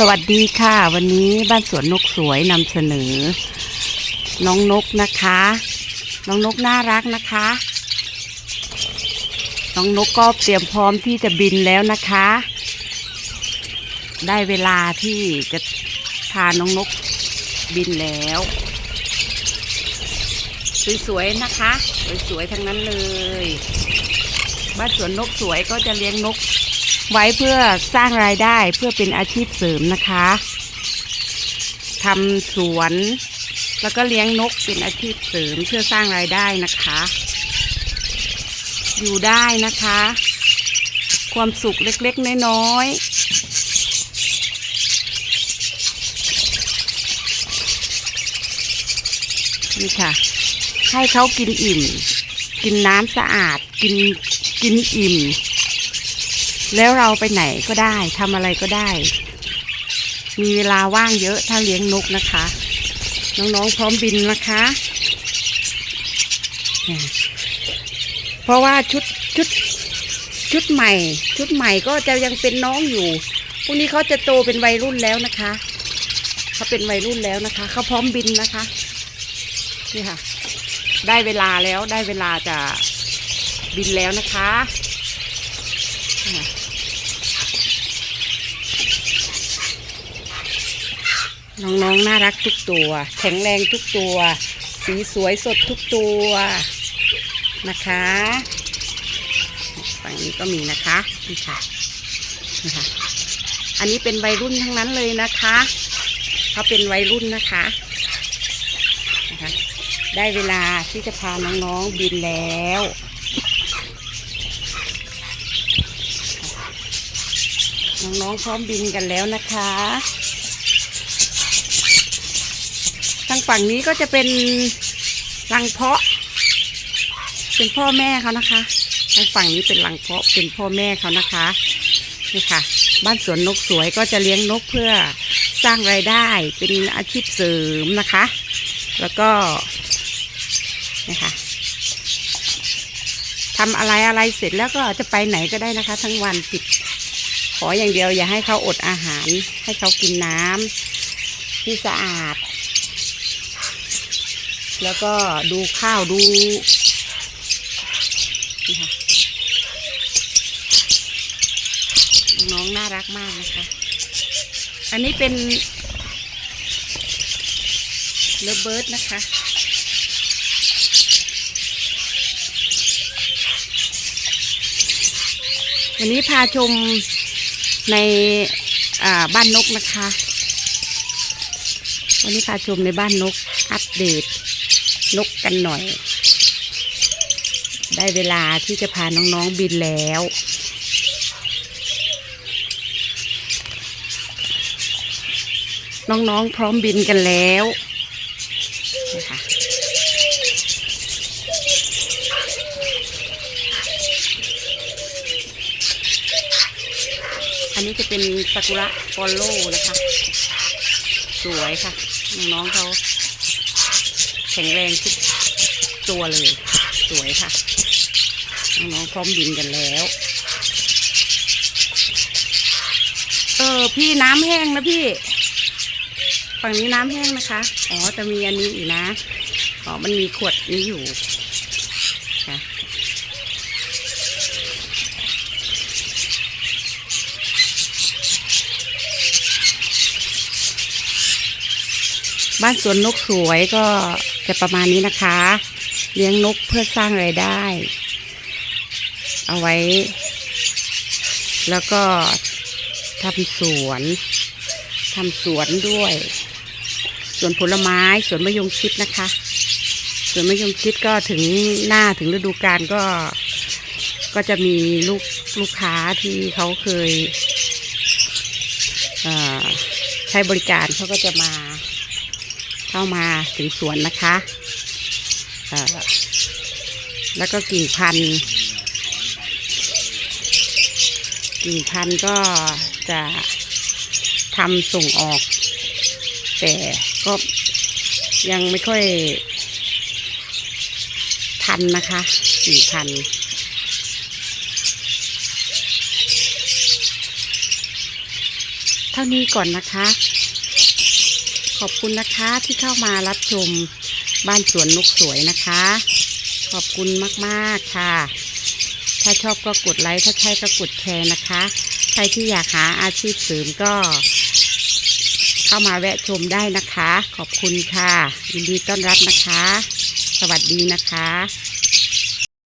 สวัสดีค่ะ วันนี้บ้านสวนนกสวยนำเสนอ น้องนกนะคะ น้องนกน่ารักนะคะ น้องนกก็เตรียมพร้อมที่จะบินแล้วนะคะ ได้เวลาที่จะพาน้องนกบินแล้วสวยๆนะคะสวยๆทั้งนั้นเลย บ้านสวนนกสวยก็จะเลี้ยงนก ไว้เพื่อสร้างรายได้เพื่อเป็นอาชีพเสริมนะคะทำสวน แล้วก็เลี้ยงนกเป็นอาชีพเสริมเพื่อสร้างรายได้นะคะ อยู่ได้นะคะ ความสุขเล็กๆน้อยๆนี่ค่ะ ให้เขากินอิ่ม กินน้ำสะอาด กินกินอิ่ม แล้วเราไปไหนก็ได้ทำอะไรก็ได้ มีเวลาว่างเยอะถ้าเลี้ยงนกนะคะ น้องๆพร้อมบินนะคะ เพราะว่าชุดชุดชุดใหม่ ชุดใหม่ก็จะยังเป็นน้องอยู่พรุ่งนี้เขาจะโตเป็นวัยรุ่นแล้วนะคะเขาเป็นวัยรุ่นแล้วนะคะเขาพร้อมบินนะคะนี่ค่ะ ได้เวลาแล้วได้เวลาจะบินแล้วนะคะ น้องๆน่ารักทุกตัว แข็งแรงทุกตัว สีสวยสดทุกตัวนะคะฝั่งนี้ก็มีนะคะนี่ค่ะนี่ค่ะ อันนี้เป็นวัยรุ่นทั้งนั้นเลยนะคะเขาเป็นวัยรุ่นนะคะนะคะ ได้เวลาที่จะพาน้องๆบินแล้ว น้องๆพร้อมบินกันแล้วนะคะ ทางฝั่งนี้ก็จะเป็นรังเพาะ เป็นพ่อแม่เขานะคะทางฝั่งนี้เป็นรังเพาะเป็นพ่อแม่เขานะคะนี่ค่ะ บ้านสวนนกสวยก็จะเลี้ยงนกเพื่อสร้างรายได้เป็นอาชีพเสริมนะคะ แล้วก็นี่ค่ะทำอะไรอะไรเสร็จแล้วก็จะไปไหนก็ได้นะคะ ทั้งวันปิด ออย่างเดียวอย่าให้เขาอดอาหาร ให้เขากินน้ำที่สะอาด แล้วก็ดูข้าวดูนี่ค่ะน้องน่ารักมากนะคะ อันนี้เป็นเลเบิร์ดนะคะ วันนี้พาชม ในบ้านนกนะคะ วันนี้พาชมในบ้านนกอัปเดตนกกันหน่อย ได้เวลาที่จะพาน้องๆบินแล้วน้องๆพร้อมบินกันแล้วนะคะ อันนี้จะเป็นซากุระฟอลโล่นะคะ สวยค่ะ น้องๆเขาแข็งแรงทุกตัวเลย สวยค่ะ น้องๆพร้อมบินกันแล้ว เออพี่น้ำแห้งนะพี่ ฝั่งนี้น้ำแห้งนะคะ อ๋อจะมีอันนี้อีกนะ อ๋อ มันมีขวดนี้อยู่ บ้านสวนนกสวยก็จะประมาณนี้นะคะ เลี้ยงนกเพื่อสร้างไรายได้ เอาไว้ แล้วก็ทำสวนทำสวนด้วยสวนผลไม้สวนมะยงชิดนะคะสวนมะยงชิดก็ถึงหน้าถึงฤดูกาลก็ ก็จะมีลูกลูกค้าที่เขาเคยใช้บริการเขาก็จะมา เข้ามาถึงสวนนะคะแล้วก็กิ่งพันธุ์กิ่งพันธุ์ก็จะทำส่งออก แต่ก็ยังไม่ค่อยทันนะคะกิ่งพันธุ์เท่านี้ก่อนนะคะ อบคุณนะคะที่เข้ามารับชมบ้านสวนนกสวยนะคะ ขอบคุณมากๆค่ะ ถ้าชอบก็กดไลค์ถ้าใช่ก็กดแชร์นะคะ ใครที่อยากหาอาชีพเสริมก็ เข้ามาแวะชมได้นะคะ ขอบคุณค่ะยินดีต้อนรับนะคะ สวัสดีนะคะ